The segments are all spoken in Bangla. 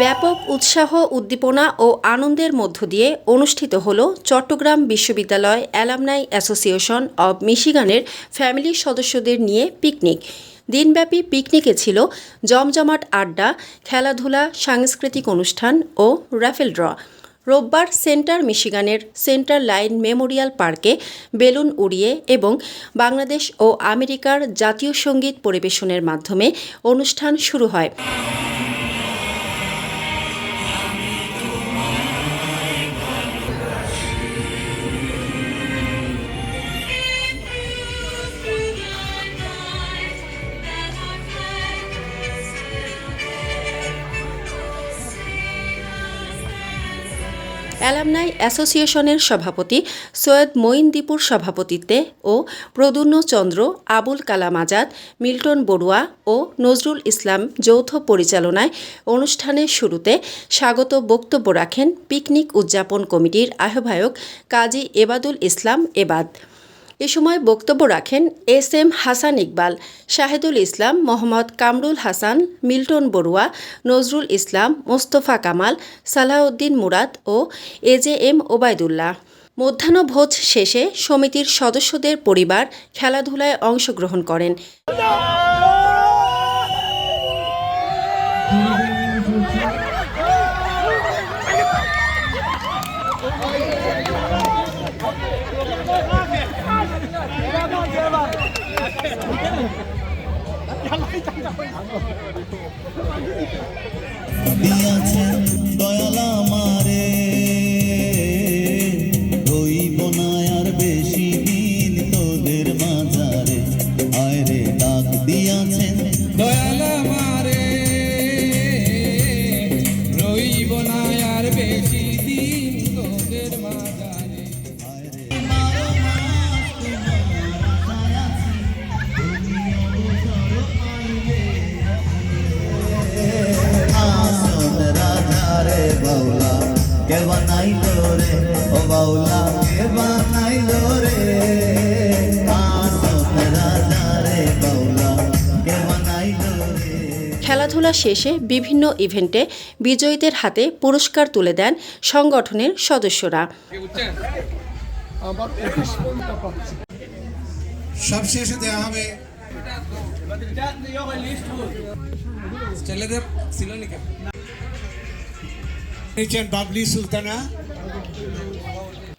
ব্যাপক উৎসাহ, উদ্দীপনা ও আনন্দের মধ্য দিয়ে অনুষ্ঠিত হল চট্টগ্রাম বিশ্ববিদ্যালয় অ্যালামনাই অ্যাসোসিয়েশন অব মিশিগানের ফ্যামিলি সদস্যদের নিয়ে পিকনিক। দিনব্যাপী পিকনিকে ছিল জমজমাট আড্ডা, খেলাধুলা, সাংস্কৃতিক অনুষ্ঠান ও র্যাফেল ড্র। রোববার সেন্টার মিশিগানের সেন্টার লাইন মেমোরিয়াল পার্কে বেলুন উড়িয়ে এবং বাংলাদেশ ও আমেরিকার জাতীয় সংগীত পরিবেশনের মাধ্যমে অনুষ্ঠান শুরু হয়। অ্যালামনাই অ্যাসোসিয়েশনের সভাপতি সৈয়দ মঈন দীপুর সভাপতিত্বে ও প্রদুন্ন চন্দ্র আবুল কালাম আজাদ, মিল্টন বড়ুয়া ও নজরুল ইসলাম যৌথ পরিচালনায় অনুষ্ঠানের শুরুতে স্বাগত বক্তব্য রাখেন পিকনিক উদযাপন কমিটির আহ্বায়ক কাজী এবাদুল ইসলাম এবাদ। এ সময় বক্তব্য রাখেন S M Hasan Iqbal, Shahedul Islam, Mohammad Kamrul Hasan, Milton Barua, Nazrul Islam, Mostafa Kamal, Salauddin Murad O A J M Obaidullah. মধ্যাহ্নভোজ শেষে সমিতির সদস্যদের পরিবার খেলাধুলায় অংশগ্রহণ করেন। দিয়াছেন দয়াল আমারে রইব না আর বেশি দিন তোদের মাঝারে কে বানাইলো রে? ও বাউলা কে বানাইলো রে? খেলাধুলা শেষে বিভিন্ন ইভেন্টে বিজয়ীদের হাতে পুরস্কার তুলে দেন সংগঠনের সদস্যরা। সব দেওয়া হবে। ছেলেদের ছিল নাকি? নিচ্ছেন বাবলি সুলতানা।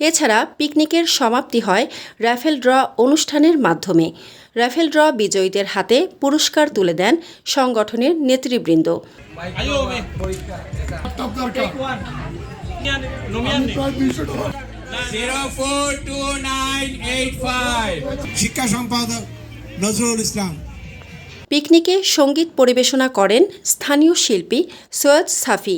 এছাড়া পিকনিকের সমাপ্তি হয় র্যাফেল ড্র অনুষ্ঠানের মাধ্যমে। র্যাফেল ড্র বিজয়ীদের হাতে পুরস্কার তুলে দেন সংগঠনের নেতৃবৃন্দ। শিক্ষা সম্পাদক নজরুল ইসলাম। পিকনিকে সংগীত পরিবেশনা করেন স্থানীয় শিল্পী সৈয়দ সাফি।